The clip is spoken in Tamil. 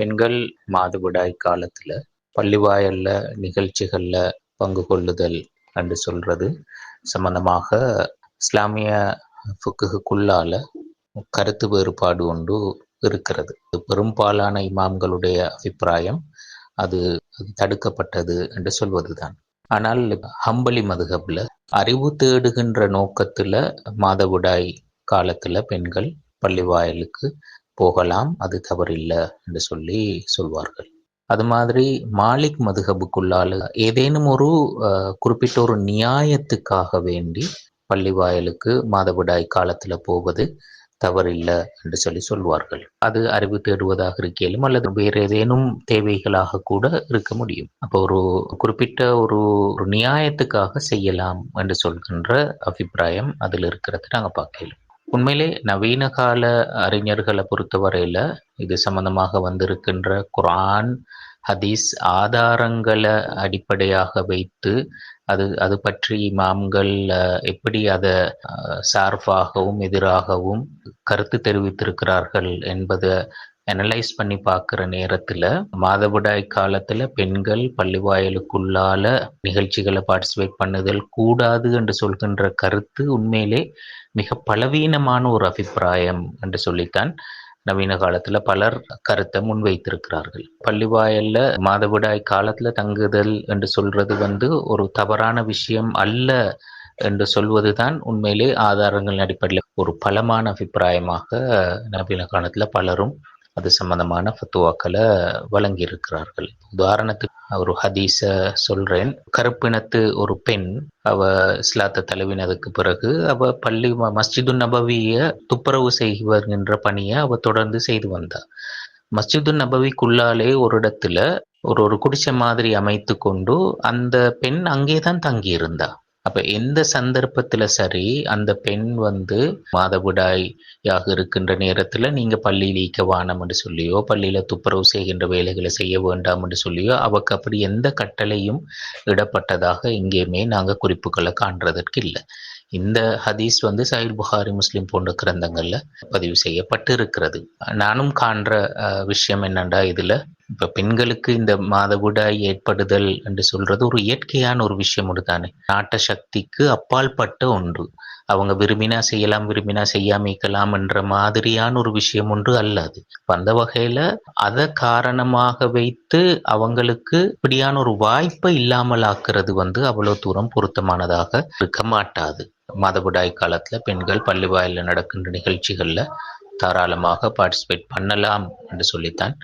பெண்கள் மாதவிடாய் காலத்துல பள்ளிவாயல்ல நிகழ்ச்சிகள்ல பங்கு கொள்ளுதல் என்று சொல்றது சம்பந்தமாக இஸ்லாமிய ஃபுக்குக்குள்ளால கருத்து வேறுபாடு ஒன்று இருக்கிறது. பெரும்பாலான இமாம்களுடைய அபிப்பிராயம். அது தடுக்கப்பட்டது என்று சொல்வதுதான். ஆனால் ஹம்பலி மதுகப்ல அறிவு தேடுகின்ற நோக்கத்துல மாதவிடாய் காலத்துல பெண்கள் பள்ளிவாயலுக்கு போகலாம் அது தவறில்லை என்று சொல்லி சொல்வார்கள். அது மாதிரி மாலிக் மதுகபுக்குள்ளால ஏதேனும் ஒரு குறிப்பிட்ட ஒரு நியாயத்துக்காக வேண்டி பள்ளிவாயலுக்கு மாதவிடாய் காலத்துல போவது தவறில்லை என்று சொல்லி சொல்வார்கள். அது அறிவு தேடுவதாக இருக்கையிலும் அல்லது வேறு ஏதேனும் தேவைகளாக கூட இருக்க முடியும். அப்போ ஒரு குறிப்பிட்ட ஒரு ஒரு நியாயத்துக்காக செய்யலாம் என்று சொல்கின்ற அபிப்பிராயம் அதில் இருக்கிறது நாங்கள் பார்க்கலாம் உண்மையிலே நவீன கால அறிஞர்களை பொறுத்தவரையில் இது சம்பந்தமாக வந்திருக்கின்ற குரான் ஹதீஸ் ஆதாரங்களை அடிப்படையாக வைத்து அது அது பற்றி இமாம்கள் எப்படி அதை சார்பாகவும் எதிராகவும் கருத்து தெரிவித்திருக்கிறார்கள் என்பதை அனலைஸ் பண்ணி பார்க்குற நேரத்தில் மாதவிடாய் காலத்தில் பெண்கள் பள்ளிவாயலுக்குள்ளால நிகழ்ச்சிகளை பார்ட்டிசிபேட் பண்ணுதல் கூடாது என்று சொல்கின்ற கருத்து உண்மையிலே மிக பலவீனமான ஒரு அபிப்பிராயம் என்று சொல்லித்தான் நவீன காலத்துல பலர் கருத்தை முன்வைத்திருக்கிறார்கள். பள்ளிவாயல்ல மாதவிடாய் காலத்துல தங்குதல் என்று சொல்றது வந்து ஒரு தவறான விஷயம் அல்ல என்று சொல்வதுதான் உண்மையிலே ஆதாரங்கள் அடிப்படையில் ஒரு பலமான அபிப்பிராயமாக நவீன காலத்துல பலரும் அது சம்பந்தமான ஃபத்துவாக்களை வழங்கி இருக்கிறார்கள் உதாரணத்துக்கு ஒரு ஹதீஸ சொல்றேன். கருப்பினத்து ஒரு பெண் அவ இஸ்லாத்தை தழுவினதுக்கு பிறகு அவ பள்ளி மஸ்ஜிது நபவிய துப்புரவு செய்கின்ற பணியை அவ தொடர்ந்து செய்து வந்தா. மஸ்ஜிது நபவிக்குள்ளாலே ஒரு இடத்துல ஒரு ஒரு குடிசை மாதிரி அமைத்து கொண்டு அந்த பெண் அங்கேதான் தங்கியிருந்தா. அப்ப எந்த சந்தர்ப்பத்துல சரி அந்த பெண் வந்து மாதவிடாயாக இருக்கின்ற நேரத்துல நீங்க பள்ளியில் ஈக்க வானம் என்று சொல்லியோ பள்ளியில துப்புரவு செய்கின்ற வேலைகளை செய்ய வேண்டாம் என்று சொல்லியோ அவக்கு அப்படி எந்த கட்டளையும் இடப்பட்டதாக எங்கேயுமே நாங்க குறிப்புகளை காண்றதற்கு இல்லை. இந்த ஹதீஸ் வந்து சஹில் புகாரி முஸ்லிம் போன்ற கிரந்தங்கள்ல பதிவு செய்யப்பட்டு இருக்கிறது நானும் காண்ற விஷயம் என்னண்டா இதுல? இப்ப பெண்களுக்கு இந்த மாதவிடாய் ஏற்படுதல் என்று சொல்றது ஒரு இயற்கையான ஒரு விஷயம் தானே நாட்ட சக்திக்கு அப்பால் பட்ட ஒன்று. அவங்க விரும்பினா செய்யலாம் விரும்பினா செய்யாமிக்கலாம் என்ற மாதிரியான ஒரு விஷயம் ஒன்று அல்லாது அந்த வகையில அதை காரணமாக வைத்து அவங்களுக்கு இப்படியான ஒரு வாய்ப்பை இல்லாமல் ஆக்குறது வந்து அவ்வளவு தூரம் பொருத்தமானதாக இருக்க மாட்டாது. மாதவிடாய் காலத்துல பெண்கள் பள்ளி வாயில நடக்கின்ற நிகழ்ச்சிகள்ல தாராளமாக பார்ட்டிசிபேட் பண்ணலாம் என்று சொல்லித்தான்